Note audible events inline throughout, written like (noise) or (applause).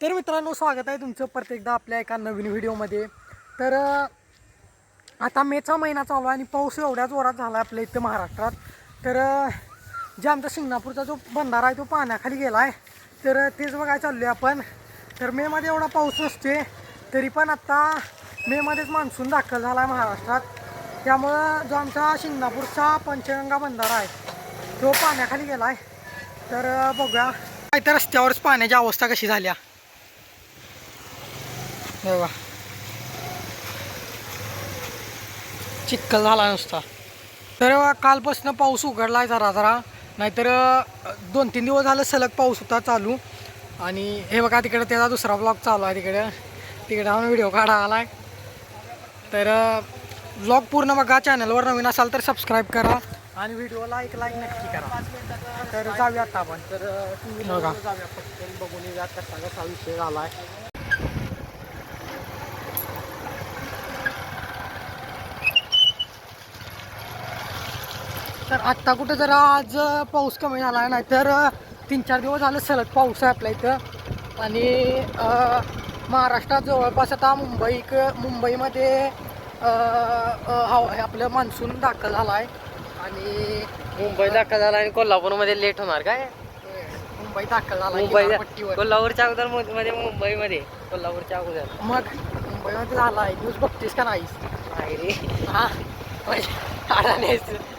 तर मित्रांनो स्वागत आहे तुमचं प्रत्येकदा आपल्या एका नवीन व्हिडिओमध्ये. तर आता मेचा महिना चालू आहे आणि पाऊस एवढ्या जोरात झाला आपल्या इथं महाराष्ट्रात. तर जे आमचा शिंगणापूरचा जो बंधारा आहे तो पाण्याखाली गेला आहे तर तेच बघायला चाललो आहे आपण. तर मेमध्ये एवढा पाऊस नसते तरी पण आत्ता मेमध्येच मान्सून दाखल झाला आहे महाराष्ट्रात. त्यामुळं जो आमचा शिंगणापूरचा पंचगंगा बंधारा आहे तो पाण्याखाली गेला आहे तर बघूया. काय तर रस्त्यावरच पाण्याची अवस्था कशी झाल्या हे बघा. चिखल झाला नुसता. तर कालपासून पाऊस उघडला आहे जरा जरा. नाहीतर दोन तीन दिवस झालं सलग पाऊस होता चालू. आणि हे बघा तिकडे त्याचा दुसरा ब्लॉग चालू आहे तिकडे. तिकडे आम्ही व्हिडिओ काढा आलाय तर ब्लॉग पूर्ण बघा. चॅनलवर नवीन असाल तर सबस्क्राईब करा. आणि व्हिडिओला एक लाईक नक्की करा. तर जाऊया आता आपण. तर बघा. बघून येऊया कसा कसा तर आत्ता कुठं जरा आज पाऊस कमी झाला आहे नाहीतर तीन चार दिवस झालं सलग पाऊस आहे आपल्या इथं. आणि महाराष्ट्रात जवळपास आता मुंबई मुंबईमध्ये हवा आपलं मान्सून दाखल झाला आहे आणि मुंबई दाखल झाला आणि कोल्हापूरमध्ये लेट होणार काय? मुंबई दाखल झाला मुंबई पट्टीवर. कोल्हापूरच्या अगोदरमध्ये मुंबईमध्ये. कोल्हापूरच्या अगोदर. मग मुंबईमध्ये झाला आहे. न्यूज बघतेस का नाही रे. हा. (laughs)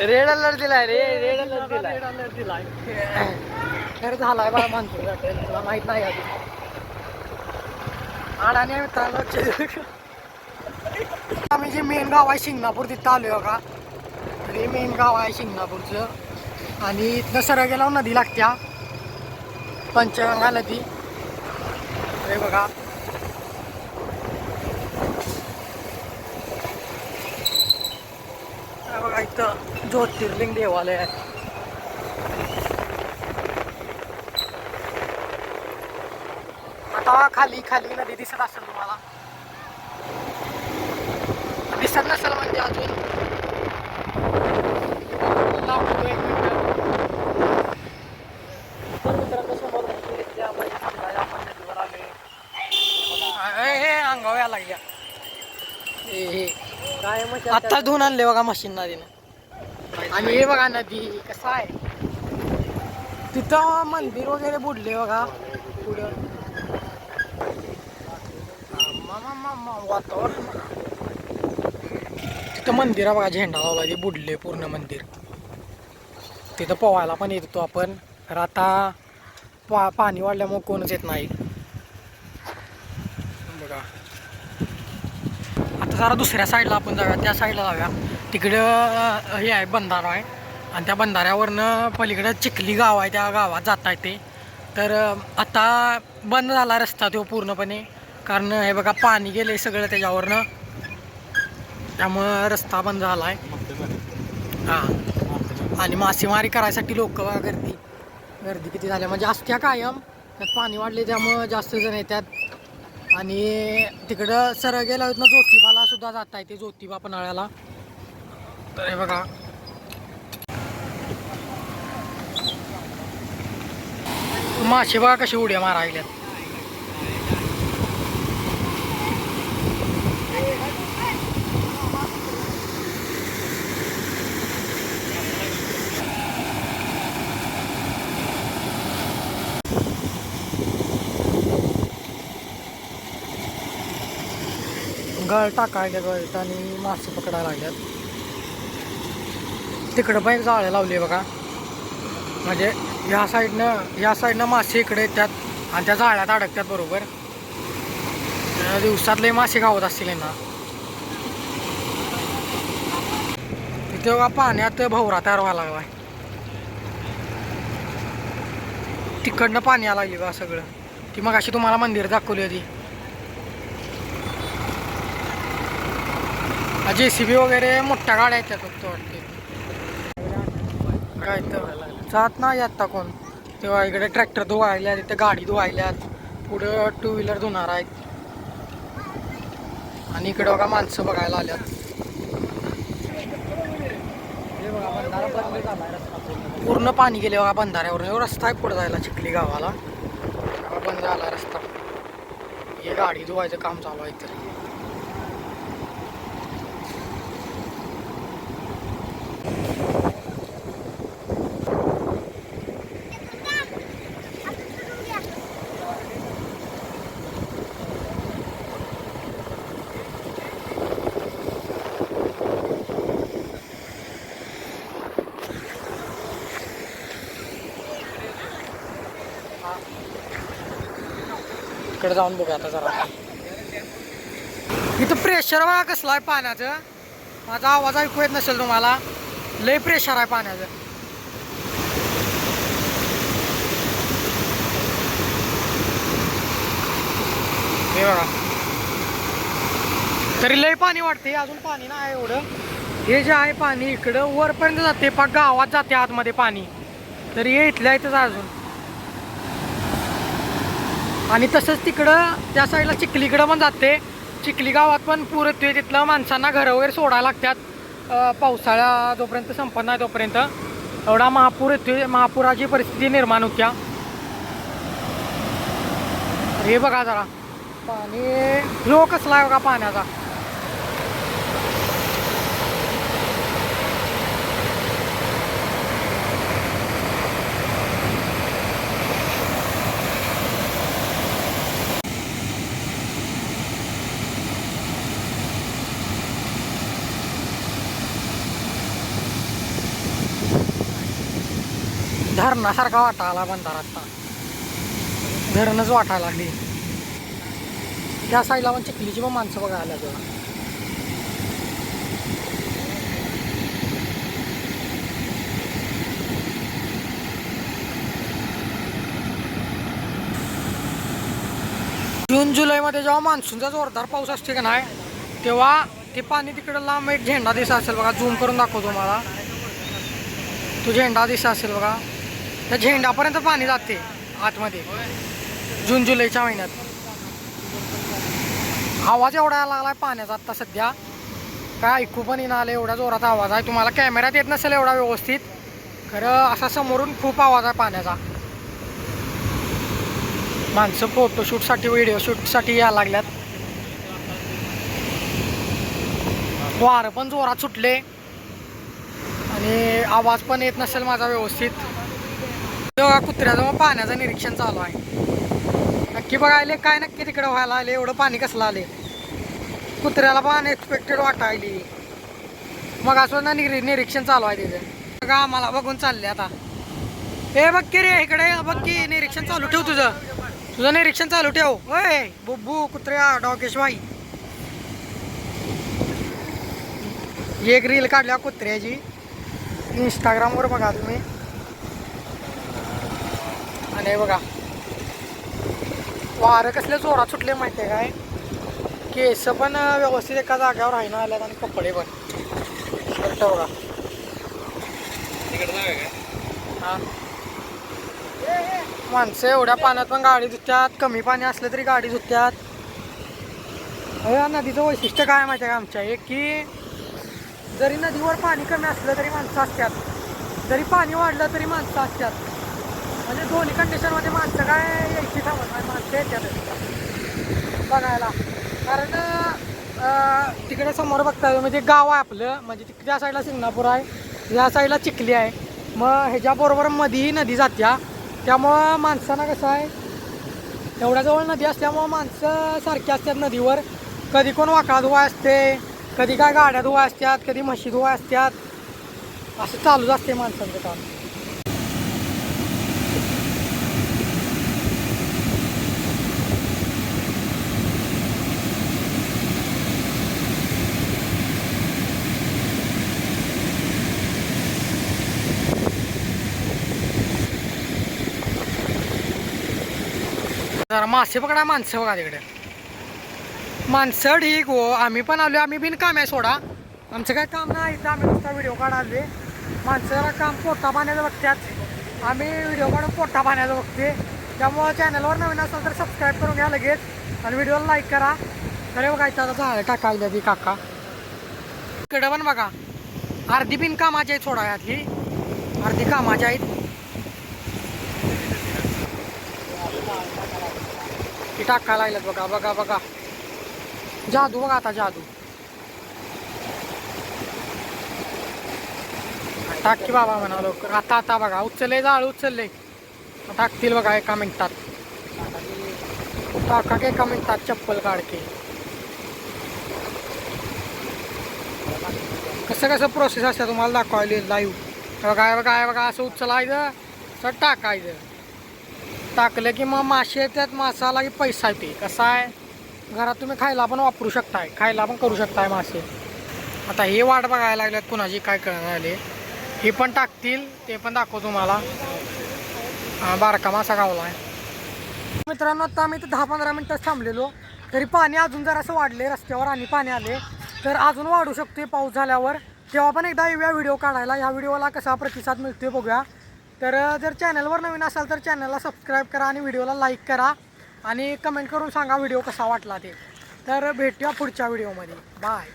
रेड अलर्ट दिलाय रे रेड अलर्ट दिलाय. रेड अलर्ट दिलाय. तर झालाय बा मान्सून दाखल. तुला माहीत नाही अजून. अडाणी आहे मित्रांनो. आम्ही जे मेन गाव आहे शिंगणापूर तिथं आलोय का हे मेन गाव आहे शिंगणापूरचं. आणि इथनं सरळ गेल्यावर नदी लागत्या. पंचगंगा नदी. हे बघा. हे बघा इथं ज्योतिर्लिंग देवालय आहे आता खाली खाली नदी दिसत असेल तुम्हाला दिसत नसेल म्हणजे अजून दाखवतो एक मिनिटं. तर मित्रांनो समोर नदी दिसते आम्हाला समजा आपण नदीवर आलोय. बघा. ए, ए, अंगावर यायला लागल्या ए, हे. काय मग आत्ता धुवून आणले बघा मशीन नदीनं आणि हे बघा नदी कसं आहे? तिथं मंदिर वगैरे बुडले बघा. पुढं. वातावरण तिथं मंदिर आहे बघा झेंडा लावला ते बुडले पूर्ण मंदिर. तिथं पोहायला पण येत होतो आपण. तर आता पा पाणी वाढल्यामुळे कोणच येत नाही. बघा. आता जरा दुसऱ्या साईडला आपण जाऊया. त्या साईडला जाऊया. तिकडं हे आहे बंधारा आहे. आणि त्या बंधाऱ्यावरनं पलीकडं चिखली गाव आहे त्या गावात जाता येते तर आता बंद झाला रस्ता तो पूर्णपणे. कारण हे बघा पाणी गेलं आहे सगळं त्याच्यावरनं. त्यामुळं रस्ता बंद झाला आहे हां. आणि मासेमारी करायसाठी लोक गर्दी. गर्दी किती झाल्या. म्हणजे असत्या कायम त्यात पाणी वाढले त्यामुळं जास्त जण येतात आणि तिकडं सरळ गेला ना ज्योतिबाला सुद्धा जाता येते ज्योतिबा पन्हाळ्याला. तर हे बघा. मासे बघा कशी उड्या मारायल्यात गळ टाकायला गळत आणि मासे पकडायला लागल्यात. तिकडं पण एक जाळे लावली बघा. म्हणजे ह्या साईडनं ह्या साईडनं मासे इकडे येतात आणि त्या जाळ्यात अडकतात बरोबर. दिवसातले मासे गावत असतील यांना. तिथे बघा पाण्यात भवरा तयार व्हायला लागला तिकडनं पाणी यायला लागली बघा सगळं. ती मग अशी तुम्हाला मंदिर दाखवली होती. जे सी बी वगैरे मोठ्या गाड्या येतात फक्त वाटते काय तर. जात नाही आत्ता कोण. तेव्हा इकडे ट्रॅक्टर धुवायला तिथे गाडी धुवायल्यात पुढं टू व्हीलर धुणार आहेत. आणि इकडे बघा माणसं बघायला आल्यात. पूर्ण पाणी गेले बघा बंधाऱ्यावरून. रस्ता आहे पुढे जायला चिखली गावाला. बंद झाला रस्ता. हे गाडी धुवायचं काम चालू आहे तर तिकडे जाऊन बघू आता जरा. इथं प्रेशर बघा कसलं आहे पाण्याचं. माझा आवाज ऐकू येत नसेल तुम्हाला. लय प्रेशर आहे पाण्याचं. हे बघा. तरी लय पाणी वाटते अजून पाणी नाही एवढं. हे जे आहे पाणी इकडं वरपर्यंत जाते पण गावात जाते आतमध्ये पाणी. तरी हे इथल्या इथंच आहे अजून. आणि तसंच तिकडं त्या साईडला चिखलीकडं पण जाते. चिखली गावात पण पूर येतोय तिथलं माणसांना घरं वगैरे सोडायला लागतात. पावसाळा जोपर्यंत संपत नाही तोपर्यंत. एवढा महापूर येतोय महापुराची परिस्थिती निर्माण होत्या. हे बघा जरा. पाणी फ्लो कसला आहे बघा पाण्याचा? धरणासारखा वाटायला बंधार आता. धरणच वाटायला लागली. त्या साईडला पण चिखलीची पण माणसं बघायला तुला जून जुलैमध्ये जेव्हा मान्सूनचा जोरदार पाऊस असते का नाही तेव्हा ते पाणी तिकडं लांब एक झेंडा दिसा असेल बघा. झूम करून दाखवतो मला तो झेंडा दिसा असेल बघा. त्या झेंडापर्यंत पाणी जाते आतमध्ये. जून जुलैच्या महिन्यात. आवाज एवढा यायला लागलाय पाण्याचा आत्ता सध्या. काय ऐकू पण येणार आलं एवढा जोरात आवाज आहे. तुम्हाला कॅमेऱ्यात येत नसेल एवढा व्यवस्थित. खरं असा समोरून खूप आवाज आहे पाण्याचा. माणसं फोटोशूटसाठी व्हिडिओ शूटसाठी यायला लागल्यात. वारं पण जोरात सुटले. आणि आवाज पण येत नसेल माझा व्यवस्थित. तेव्हा कुत्र्याचं मग पाण्याचं निरीक्षण चालू आहे. नक्की बघायले काय नक्की तिकडे व्हायला आले एवढं पाणी कसलं आले? कुत्र्याला पण अनएक्सपेक्टेड वाटायली. मग असं ना निरी निरीक्षण चालू आहे तिथं. बघा आम्हाला बघून चालले आता. ए बघ की रे इकडे बघ की निरीक्षण चालू ठेव तुझं. तुझं निरीक्षण चालू ठेव. होय बुब्बू कुत्र्या डॉकेश भाई एक रील काढल्या कुत्र्याची. इंस्टाग्रामवर बघा तुम्ही. आणि बघा. वारं कसले जोरात सुटले माहिती आहे काय? केस पण व्यवस्थित एका जाग्यावर राहिना आल्यात आणि कपडे पण. शर्ट बघा. हा. माणसं एवढ्या पाण्यात पण गाडी धुत्यात कमी पाणी असलं तरी गाडी धुत्यात. या नदीचं वैशिष्ट्य काय माहिती आहे का आमच्या? एक की जरी नदीवर पाणी कमी असलं तरी माणसं असतात जरी पाणी वाढलं तरी माणसं असतात म्हणजे दोन्ही कंडिशनमध्ये माणसं काय यायची थांबत नाही माणसं येतात बघायला. कारण तिकडे समोर बघता म्हणजे गाव आहे आपलं म्हणजे तिक- त्या साईडला सिंगणापूर आहे या साईडला चिखली आहे. मग ह्याच्याबरोबर मध्येही नदी जात्या. त्यामुळं माणसांना कसं आहे एवढ्या जवळ नदी असल्यामुळं माणसं सारखी असतात नदीवर. कधी कोण वाकडा धुवा असते कधी काय गाड्या धुवा असतात कधी म्हशी धुवा असतात. असं चालूच असते माणसांचं काम. जरा मासे पकडा माणसं बघा तिकडे. माणसं ठीक हो. आम्ही पण आलो आम्ही बिन काम आहे सोडा. आमचं काय काम नाही. इथं आम्ही नुसता व्हिडिओ काढाले माणसं जरा काम पोटा पाण्याचं बघतात आम्ही व्हिडिओ काढून पोटा पाण्याचं बघते त्यामुळं चॅनलवर नवीन असेल तर सबस्क्राईब करून घ्या लगेच. आणि व्हिडिओला लाईक करा. खरे बघा इथं झाडं टाकायला ती काका. इकडं पण बघा. अर्धी बिन कामाची आहेत सोडा यातली. अर्धी कामाची आहेत. ती टाकायला लागल्यात बघा बघा बघा. जादू बघा आता जादू. टाक की बाबा म्हणा लवकर. आता आता बघा. उचलले जाळ उचलले. टाकतील बघा एका मिनिटात. टाका के एका मिनिटात चप्पल काढते कसं कसं प्रोसेस असतं तुम्हाला दाखवायला लाईव्ह बघा बघा बघा असं उचलायचं. असं टाकायचं. टाकलं की मग मासे त्यात मासाला की पैसा येते कसं आहे? घरात तुम्ही खायला पण वापरू शकताय. खायला पण करू शकताय मासे. आता हे वाट बघायला लागल्यात कुणाची काय कळणार आले हे पण टाकतील. ते पण दाखव तुम्हाला. बारका मासा गावला आहे मित्रांनो आता आम्ही इथं दहा पंधरा मिनटं थांबलेलो. तरी पाणी अजून जर असं वाढले रस्त्यावर आणि पाणी आले तर अजून वाढू शकते पाऊस झाल्यावर. तेव्हा पण एकदा येऊया व्हिडिओ काढायला. ह्या व्हिडिओला कसा प्रतिसाद मिळतोय बघूया. तर जर चॅनलवर नवीन असाल तर चॅनलला सबस्क्राईब करा आणि व्हिडिओला लाईक करा आणि कमेंट करून सांगा व्हिडिओ कसा वाटला ते. तर भेटूया पुढच्या व्हिडिओमध्ये. बाय.